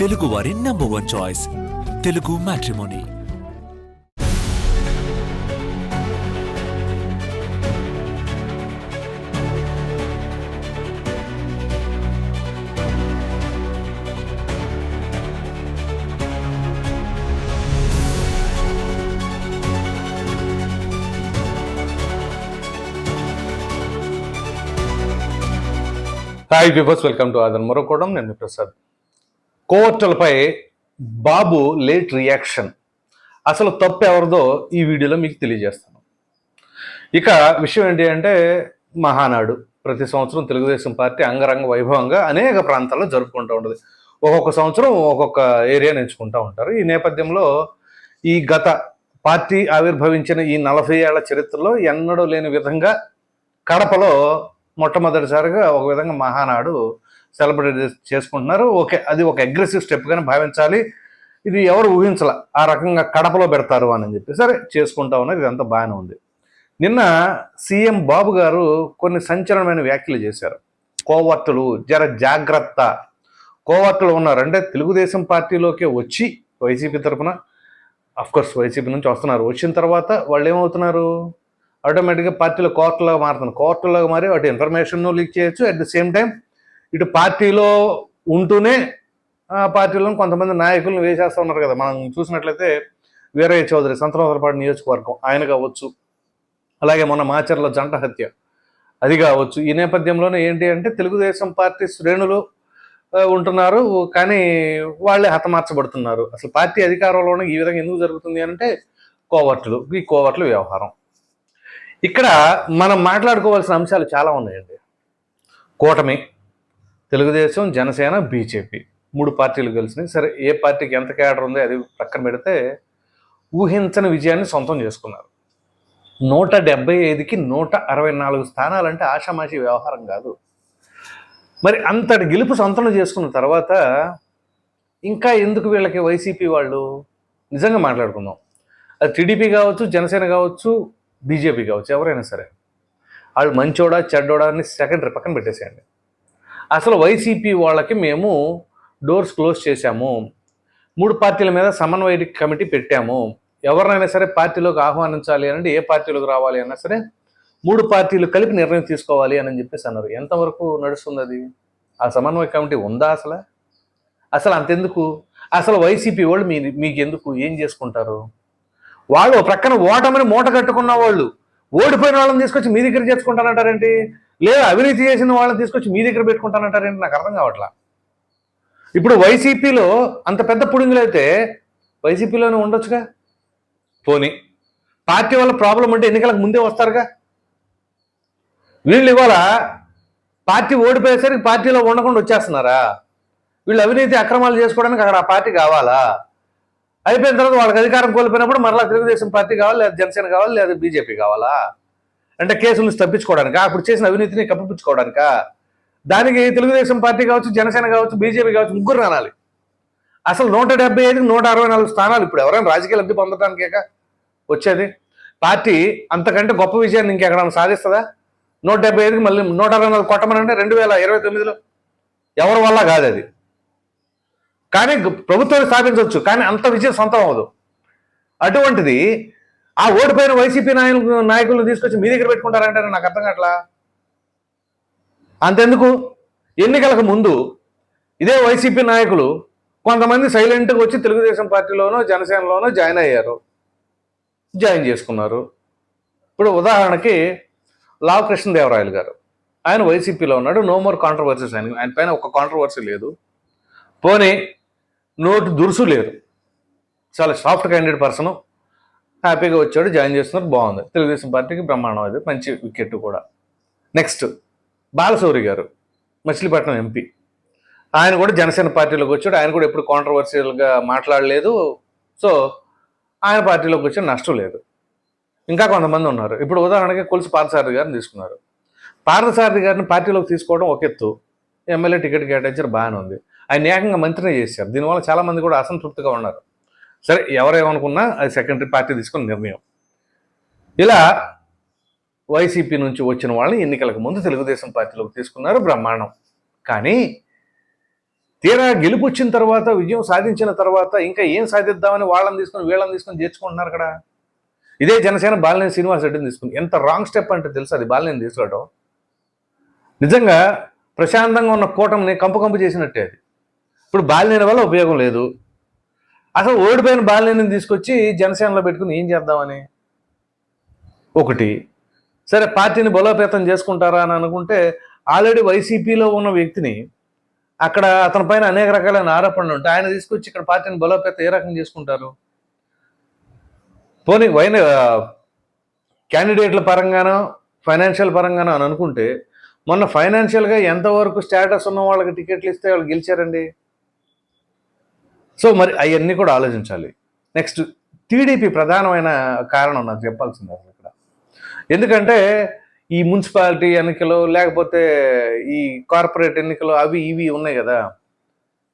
తెలుగు వారి number one choice Telugu matrimony hi peepers welcome to ఆదన్ మరొకడం నేను ప్రసాద్ కోవర్టలపై బాబు లేట్ రియాక్షన్. అసలు తప్పు ఎవరిదో ఈ వీడియోలో మీకు తెలియజేస్తాను. ఇక విషయం ఏంటి అంటే మహానాడు. ప్రతి సంవత్సరం తెలుగుదేశం పార్టీ అంగరంగ వైభవంగా అనేక ప్రాంతాల్లో జరుపుకుంటూ ఉంటుంది. ఒక్కొక్క సంవత్సరం ఒక్కొక్క ఏరియాని ఎంచుకుంటూ ఉంటారు. ఈ నేపథ్యంలో ఈ గత పార్టీ ఆవిర్భవించిన ఈ నలభై ఏళ్ళ చరిత్రలో ఎన్నడూ లేని విధంగా కడపలో మొట్టమొదటిసారిగా ఒక విధంగా మహానాడు సెలబ్రేట్ చేసుకుంటున్నారు. ఓకే అది ఒక అగ్రెసివ్ స్టెప్గానే భావించాలి. ఇది ఎవరు ఊహించాల ఆ రకంగా కడపలో పెడతారు అని చెప్పి. సరే చేసుకుంటా ఉన్నారు. ఇదంతా బాగానే ఉంది. నిన్న సీఎం బాబు గారు కొన్ని సంచలనమైన వ్యాఖ్యలు చేశారు. కోవర్తులు జర జాగ్రత్త. కోవర్టులు ఉన్నారంటే తెలుగుదేశం పార్టీలోకి వచ్చి వైసీపీ తరఫున అఫ్కోర్స్ వైసీపీ నుంచి వస్తున్నారు. వచ్చిన తర్వాత వాళ్ళు ఏమవుతున్నారు? ఆటోమేటిక్గా పార్టీలో కోర్టులాగా మారుతున్నారు. కోర్టులాగా మారి వాటి ఇన్ఫర్మేషన్ లీక్ చేయొచ్చు. అట్ ద సేమ్ టైం ఇటు పార్టీలో ఉంటూనే ఆ పార్టీలో కొంతమంది నాయకులను వేసేస్తూ ఉన్నారు కదా. మనం చూసినట్లయితే వీరయ్య చౌదరి సంతనోదరపాడు నియోజకవర్గం. ఆయన కావచ్చు అలాగే మొన్న మాచర్ల జంట హత్య. అది కావచ్చు. ఈ నేపథ్యంలోనే ఏంటి అంటే తెలుగుదేశం పార్టీ శ్రేణులు ఉంటున్నారు కానీ వాళ్ళే హతమార్చబడుతున్నారు. అసలు పార్టీ అధికారంలోనే ఈ విధంగా ఎందుకు జరుగుతుంది అంటే కోవర్టులు ఈ కోవట్లు వ్యవహారం. ఇక్కడ మనం మాట్లాడుకోవాల్సిన అంశాలు చాలా ఉన్నాయండి. కూటమి తెలుగుదేశం జనసేన బీజేపీ మూడు పార్టీలు కలిసినాయి సరే ఏ పార్టీకి ఎంత కేడర్ ఉందో అది పక్కన పెడితే ఊహించని విజయాన్ని సొంతం చేసుకున్నారు. నూట డెబ్బై ఐదుకి నూట అరవై నాలుగు స్థానాలంటే ఆషామాషి వ్యవహారం కాదు. మరి అంతటి గెలుపు సొంతం చేసుకున్న తర్వాత ఇంకా ఎందుకు వీళ్ళకి వైసీపీ వాళ్ళు? నిజంగా మాట్లాడుకుందాం. అది టీడీపీ కావచ్చు జనసేన కావచ్చు బీజేపీ కావచ్చు ఎవరైనా సరే. వాళ్ళు మంచోడా చెడ్డోడా అని సెకండరీ పక్కన పెట్టేసేయండి. అసలు వైసీపీ వాళ్ళకి మేము డోర్స్ క్లోజ్ చేశాము. మూడు పార్టీల మీద సమన్వయ కమిటీ పెట్టాము. ఎవరినైనా సరే పార్టీలోకి ఆహ్వానించాలి అంటే ఏ పార్టీలోకి రావాలి అన్నా సరే మూడు పార్టీలు కలిపి నిర్ణయం తీసుకోవాలి అని చెప్పేసి అన్నారు. ఎంతవరకు నడుస్తుంది అది? ఆ సమన్వయ కమిటీ ఉందా అసలు? అసలు అంతెందుకు? అసలు వైసీపీ వాళ్ళు మీ మీకు ఎందుకు ఏం చేసుకుంటారు? వాళ్ళు ప్రక్కన ఓటమని మూట కట్టుకున్న వాళ్ళు ఓడిపోయిన వాళ్ళని తీసుకొచ్చి మీ దగ్గర చేసుకుంటానంటారేంటి లేదా అవినీతి చేసిన వాళ్ళని తీసుకొచ్చి మీ దగ్గర పెట్టుకుంటానంటారేంటి? నాకు అర్థం కావట్లా. ఇప్పుడు వైసీపీలో అంత పెద్ద పుడింగులు అయితే వైసీపీలోనే ఉండొచ్చుగా? పోనీ. పార్టీ వల్ల ప్రాబ్లం అంటే ఎన్నికలకు ముందే వస్తారుగా? వీళ్ళు ఇవాళ పార్టీ ఓడిపోయేసరికి పార్టీలో ఉండకుండా వచ్చేస్తున్నారా? వీళ్ళు అవినీతి అక్రమాలు చేసుకోవడానికి అక్కడ ఆ పార్టీ కావాలా? అయిపోయిన తర్వాత వాళ్ళకి అధికారం కోల్పోయినప్పుడు మరలా తెలుగుదేశం పార్టీ కావాలి? లేదా జనసేన కావాలి? లేదా బీజేపీ కావాలా? అంటే కేసుల నుంచి అప్పుడు చేసిన అవినీతిని కప్పిపుచ్చుకోవడానికా? దానికి తెలుగుదేశం పార్టీ కావచ్చు జనసేన కావచ్చు బీజేపీ కావచ్చు ముగ్గురు రానాలి. అసలు నూట డెబ్బై ఐదుకి నూట అరవై నాలుగు స్థానాలు ఇప్పుడు ఎవరైనా రాజకీయ లబ్ధి పొందడానికేక వచ్చేది? పార్టీ అంతకంటే గొప్ప విజయాన్ని ఇంకెక్కడైనా సాధిస్తుందా? నూట డెబ్బై ఐదుకి మళ్ళీ నూట అరవై నాలుగు కొట్టమనంటే రెండు వేల ఇరవై తొమ్మిదిలో? ఎవరి వల్ల కాదు అది. కానీ ప్రభుత్వాన్ని స్థాపించవచ్చు కానీ అంత విజయం సొంతం అవ్వదు. అటువంటిది ఆ ఓడిపోయిన వైసీపీ నాయకులు నాయకులను తీసుకొచ్చి మీ దగ్గర పెట్టుకుంటారంటే నాకు అర్థం కావట్లా? అంతెందుకు? ఎన్నికలకు ముందు ఇదే వైసీపీ నాయకులు కొంతమంది సైలెంట్గా వచ్చి తెలుగుదేశం పార్టీలోనో జనసేనలోనో జాయిన్ అయ్యారు. జాయిన్ చేసుకున్నారు. ఇప్పుడు ఉదాహరణకి లావు కృష్ణదేవరాయలు గారు. ఆయన వైసీపీలో ఉన్నాడు. No more controversies. ఆయన ఆయన పైన ఒక కాంట్రవర్సీ లేదు. పోనీ నోటు దురుసు లేదు. చాలా సాఫ్ట్ క్యాండిడేట్ పర్సన్. హ్యాపీగా వచ్చాడు జాయిన్ చేస్తున్నారు బాగుంది. తెలుగుదేశం పార్టీకి బ్రహ్మాండం అది మంచి వికెట్ కూడా. నెక్స్ట్ బాలశౌరి గారు మచిలీపట్నం ఎంపీ. ఆయన కూడా జనసేన పార్టీలోకి వచ్చాడు ఆయన కూడా ఎప్పుడు కాంట్రవర్షియల్గా మాట్లాడలేదు. సో ఆయన పార్టీలోకి వచ్చి నష్టం లేదు. ఇంకా కొంతమంది ఉన్నారు. ఇప్పుడు ఉదాహరణకి కొలిసి పార్థసారథి గారిని తీసుకున్నారు. పార్థసారథి గారిని పార్టీలోకి తీసుకోవడం ఒక ఎత్తు. ఎమ్మెల్యే టికెట్ కేటాయించారు బాగానే ఉంది. ఆయన ఏకంగా మంత్రిని చేశారు. దీనివల్ల చాలా మంది కూడా అసంతృప్తిగా ఉన్నారు. సరే ఎవరేమనుకున్నా అది సెకండరీ పార్టీ తీసుకున్న నిర్ణయం. ఇలా వైసీపీ నుంచి వచ్చిన వాళ్ళని ఎన్నికలకు ముందు తెలుగుదేశం పార్టీలోకి తీసుకున్నారు బ్రహ్మాండం. కానీ తీరా గెలుపు వచ్చిన తర్వాత విజయం సాధించిన తర్వాత ఇంకా ఏం సాధిద్దామని వాళ్ళని తీసుకొని వీళ్ళని తీసుకొని చేర్చుకుంటున్నారు కదా? ఇదే జనసేన బాలినేని శ్రీనివాస్ రెడ్డిని తీసుకుని. ఎంత రాంగ్ స్టెప్ అంటే తెలుసు అది బాలినేని తీసుకోవడం నిజంగా ప్రశాంతంగా ఉన్న కూటమిని కంపు కంపు చేసినట్టే అది. ఇప్పుడు బాలినేని వల్ల ఉపయోగం లేదు. అసలు ఓడిపోయిన బాలినేని తీసుకొచ్చి జనసేనలో పెట్టుకుని ఏం చేద్దామని? ఒకటి సరే పార్టీని బలోపేతం చేసుకుంటారా అని అనుకుంటే ఆల్రెడీ వైసీపీలో ఉన్న వ్యక్తిని అక్కడ అతని పైన అనేక రకాలైన ఆరోపణలు ఉంటాయి. ఆయన తీసుకొచ్చి ఇక్కడ పార్టీని బలోపేతం ఏ రకం చేసుకుంటారు? పోనీ వైన క్యాండిడేట్ల పరంగానో ఫైనాన్షియల్ పరంగానో అని అనుకుంటే మొన్న ఫైనాన్షియల్గా ఎంతవరకు స్టేటస్ ఉన్న వాళ్ళకి టికెట్లు ఇస్తే వాళ్ళు గెలిచారండి? సో మరి అవన్నీ కూడా ఆలోచించాలి. నెక్స్ట్ టీడీపీ ప్రధానమైన కారణం నాకు చెప్పాల్సింది అసలు ఇక్కడ. ఎందుకంటే ఈ మున్సిపాలిటీ ఎన్నికలు లేకపోతే ఈ కార్పొరేట్ ఎన్నికలు అవి ఇవి ఉన్నాయి కదా.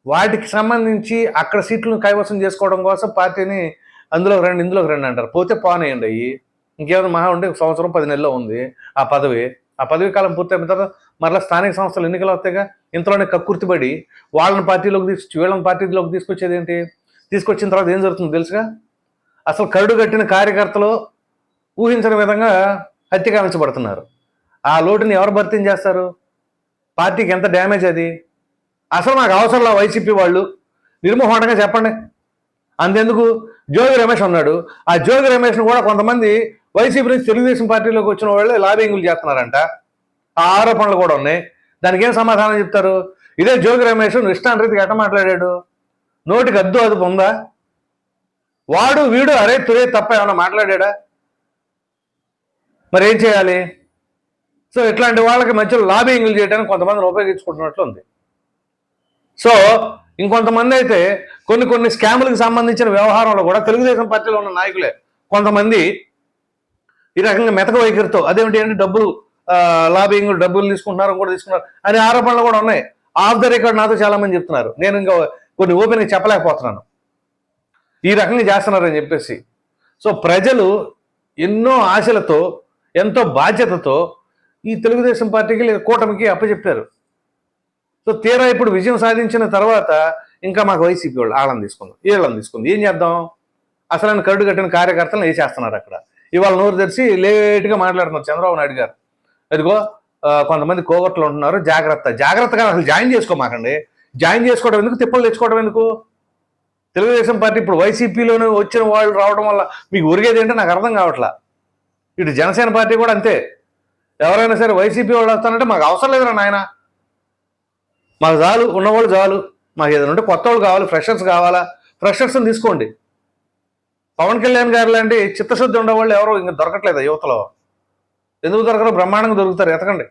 వాటికి సంబంధించి అక్కడ సీట్లను కైవసం చేసుకోవడం కోసం పార్టీని అందులోకి రండి ఇందులోకి రండి అంటారు. పోతే పానేయండి అయ్యి. ఇంకేమైనా మహా ఉంటే ఒక సంవత్సరం పది నెలల్లో ఉంది ఆ పదవి. ఆ పదవి కాలం పూర్తయిన తర్వాత మరలా స్థానిక సంస్థలు ఎన్నికలు వస్తాయిగా? ఇంతలోనే కక్కుర్తిపడి వాళ్ళని పార్టీలోకి తీసుకొచ్చి వీళ్ళని పార్టీలోకి తీసుకొచ్చేది ఏంటి? తీసుకొచ్చిన తర్వాత ఏం జరుగుతుంది తెలుసుగా? అసలు కరుడు కట్టిన కార్యకర్తలు ఊహించని విధంగా హత్య కావించబడుతున్నారు. ఆ లోటుని ఎవరు భర్తీ చేస్తారు? పార్టీకి ఎంత డ్యామేజ్ అది? అసలు నాకు అవసరంలా వైసీపీ వాళ్ళు? నిర్మోహటంగా చెప్పండి. అంతెందుకు? జోగి రమేష్ ఉన్నాడు. ఆ జోగి రమేష్ను కూడా కొంతమంది వైసీపీ నుంచి తెలుగుదేశం పార్టీలోకి వచ్చిన వాళ్ళే లాబింగులు చేస్తున్నారంట. ఆరోపణలు కూడా ఉన్నాయి. దానికి ఏం సమాధానం చెప్తారు? ఇదే జోగి రమేష్ ఇష్టాంతరీతికి ఎట్ట మాట్లాడాడు? నోటికి అద్దు అదుపు ఉందా? వాడు వీడు అరే తురే తప్ప ఏమైనా మాట్లాడా మరి ఏం చేయాలి? సో ఇట్లాంటి వాళ్ళకి మధ్యలో లాబింగ్లు చేయడానికి కొంతమందిని ఉపయోగించుకుంటున్నట్లు ఉంది. సో ఇంకొంతమంది అయితే కొన్ని కొన్ని స్కాములకు సంబంధించిన వ్యవహారంలో కూడా తెలుగుదేశం పార్టీలో ఉన్న నాయకులే కొంతమంది ఈ రకంగా మెతక వైఖరితో అదేమిటి అంటే డబ్బులు లాబింగ్ డబ్బులు తీసుకుంటున్నారు కూడా తీసుకున్నారు అనే ఆరోపణలు కూడా ఉన్నాయి. ఆఫ్ ద రికార్డ్ నాతో చాలా మంది చెప్తున్నారు. నేను ఇంకా కొన్ని ఓపెన్గా చెప్పలేకపోతున్నాను. ఈ రకంగా చేస్తున్నారని చెప్పేసి. సో ప్రజలు ఎన్నో ఆశలతో ఎంతో బాధ్యతతో ఈ తెలుగుదేశం పార్టీకి లేదా కూటమికి అప్పచెప్పారు. సో తీరా ఇప్పుడు విజయం సాధించిన తర్వాత ఇంకా మాకు వైసీపీ వాళ్ళు ఆళ్ళని తీసుకుందాం వీళ్ళని తీసుకుందాం. ఏం చేద్దాం? అసలు ఆయన కరుడు కట్టిన కార్యకర్తలను వేసేస్తున్నారు అక్కడ. ఇవాళ నోరు తెరిచి లేట్గా మాట్లాడుతున్నారు చంద్రబాబు నాయుడు గారు. అదిగో కొంతమంది కోగట్లు ఉంటున్నారు. జాగ్రత్త. జాగ్రత్తగా అసలు జాయిన్ చేసుకోమాకండి. జాయిన్ చేసుకోవడం ఎందుకు? తిప్పలు తెచ్చుకోవడం ఎందుకు? తెలుగుదేశం పార్టీ ఇప్పుడు వైసీపీలోనే వచ్చిన వాళ్ళు రావడం వల్ల మీకు ఉరిగేది ఏంటో నాకు అర్థం కావట్లా. ఇటు జనసేన పార్టీ కూడా అంతే. ఎవరైనా సరే వైసీపీ వాళ్ళు వస్తానంటే మాకు అవసరం లేదురా నాయన. మాకు చాలు ఉన్నవాళ్ళు చాలు. మాకు ఏదైనా ఉంటే కొత్త వాళ్ళు కావాలి ఫ్రెషర్స్ కావాలా? ఫ్రెషర్స్ని తీసుకోండి. పవన్ కళ్యాణ్ గారు లాంటి చిత్తశుద్ధి ఉండేవాళ్ళు ఎవరు ఇంకా దొరకట్లేదు యువతలో? ఎందుకు దొరకరు? బ్రహ్మాండంగా దొరుకుతారు. ఎతకండి.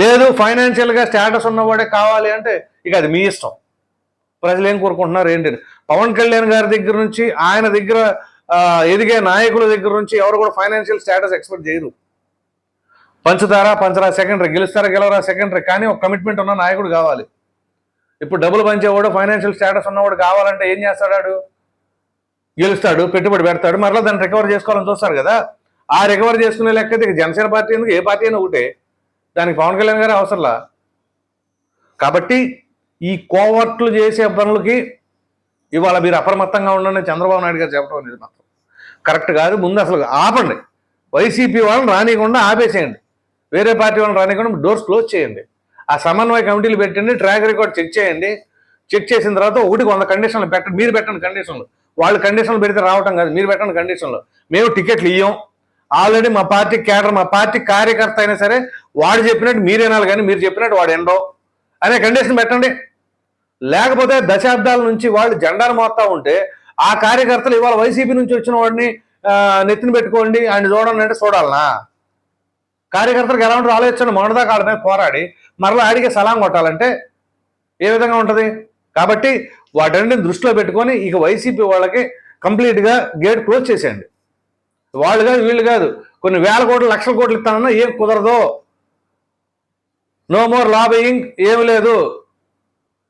లేదు ఫైనాన్షియల్గా స్టేటస్ ఉన్నవాడే కావాలి అంటే ఇక అది మీ ఇష్టం. ప్రజలు ఏం కోరుకుంటున్నారు? ఏంటి పవన్ కళ్యాణ్ గారి దగ్గర నుంచి ఆయన దగ్గర ఎదిగే నాయకుల దగ్గర నుంచి ఎవరు కూడా ఫైనాన్షియల్ స్టేటస్ ఎక్స్పెక్ట్ చేయరు. పంచుతారా? పంచరా? సెకండరీ గెలుస్తారా? గెలవరా? సెకండరీ కానీ ఒక కమిట్మెంట్ ఉన్న నాయకుడు కావాలి. ఇప్పుడు డబ్బులు పంచేవాడు ఫైనాన్షియల్ స్టేటస్ ఉన్నవాడు కావాలంటే ఏం చేస్తాడు గెలుస్తాడు పెట్టుబడి పెడతాడు మరలా దాన్ని రికవర్ చేసుకోవాలని చూస్తారు కదా. ఆ రికవర్ చేసుకునే లెక్క అయితే జనసేన పార్టీ ఎందుకు? ఏ పార్టీ అయినా ఒకటే. దానికి పవన్ కళ్యాణ్ గారు అవసరంలా? కాబట్టి ఈ కోవర్ట్లు చేసే పనులకి ఇవాళ మీరు అప్రమత్తంగా ఉండండి చంద్రబాబు నాయుడు గారు చెప్పడం అనేది మాత్రం. కరెక్ట్ కాదు. ముందు అసలు ఆపండి. వైసీపీ వాళ్ళని రానియకుండా ఆపేసేయండి. వేరే పార్టీ వాళ్ళని రానియకుండా డోర్స్ క్లోజ్ చేయండి. ఆ సమన్వయ కమిటీలు పెట్టండి ట్రాక్ రికార్డ్ చెక్ చేయండి. చెక్ చేసిన తర్వాత ఒకటి వంద కండిషన్లు పెట్టండి. మీరు పెట్టండి కండిషన్లు. వాళ్ళు కండిషన్లు పెడితే రావటం కాదు. మీరు పెట్టండి కండిషన్లు. మేము టికెట్లు ఇయ్యం. ఆల్రెడీ మా పార్టీ కేడర్ మా పార్టీ కార్యకర్త అయినా సరే వాడు చెప్పినట్టు మీరేనాలి కానీ మీరు చెప్పినట్టు వాడు ఎండో అనే కండిషన్ పెట్టండి. లేకపోతే దశాబ్దాల నుంచి వాళ్ళు జెండాను మోస్తా ఉంటే ఆ కార్యకర్తలు ఇవాళ వైసీపీ నుంచి వచ్చిన వాడిని నెత్తిన పెట్టుకోండి ఆయన చూడండి అంటే చూడాలనా? కార్యకర్తలకు ఎలా ఉంటారు ఆలోచించండి మొన్నదాకా కాడమే మీద పోరాడి మరలా ఆడికి సలాం కొట్టాలంటే ఏ విధంగా ఉంటుంది? కాబట్టి వాటన్నిటిని దృష్టిలో పెట్టుకొని ఇక వైసీపీ వాళ్ళకి కంప్లీట్గా గేట్ క్లోజ్ చేసేయండి. వాళ్ళు కాదు వీళ్ళు కాదు. కొన్ని వేల కోట్లు లక్షల కోట్లు ఇస్తానన్నా ఏం కుదరదు. నో మోర్ లాబియింగ్ ఏమి లేదు.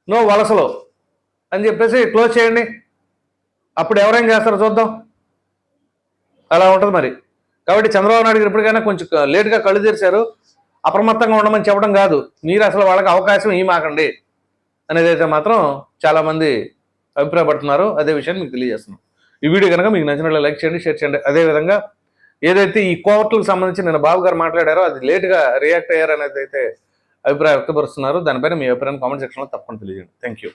నో వలసలు. అని చెప్పేసి క్లోజ్ చేయండి. అప్పుడు ఎవరేం చేస్తారో చూద్దాం. అలా ఉంటుంది మరి. కాబట్టి చంద్రబాబు నాయుడు గారు ఇప్పటికైనా కొంచెం లేట్గా కళ్ళు తెరిచారు. అప్రమత్తంగా ఉండమని చెప్పడం కాదు. మీరు అసలు వాళ్ళకి అవకాశం ఇవ్వమాకండి. అనేది అయితే మాత్రం చాలామంది అభిప్రాయపడుతున్నారు. అదే విషయాన్ని మీకు తెలియజేస్తున్నాం. ఈ వీడియో కనుక మీకు నచ్చినట్లు లైక్ చేయండి షేర్ చేయండి. అదేవిధంగా ఏదైతే ఈ కోర్టులకు సంబంధించి నేను బాబు గారు మాట్లాడారో అది లేట్గా రియాక్ట్ అయ్యారు అనేది అయితే అభిప్రాయం వ్యక్తపరుస్తున్నారు. దానిపైన మీ అభిప్రాయం కామెంట్ సెక్షన్లో తప్పకుండా తెలియజేయండి. Thank you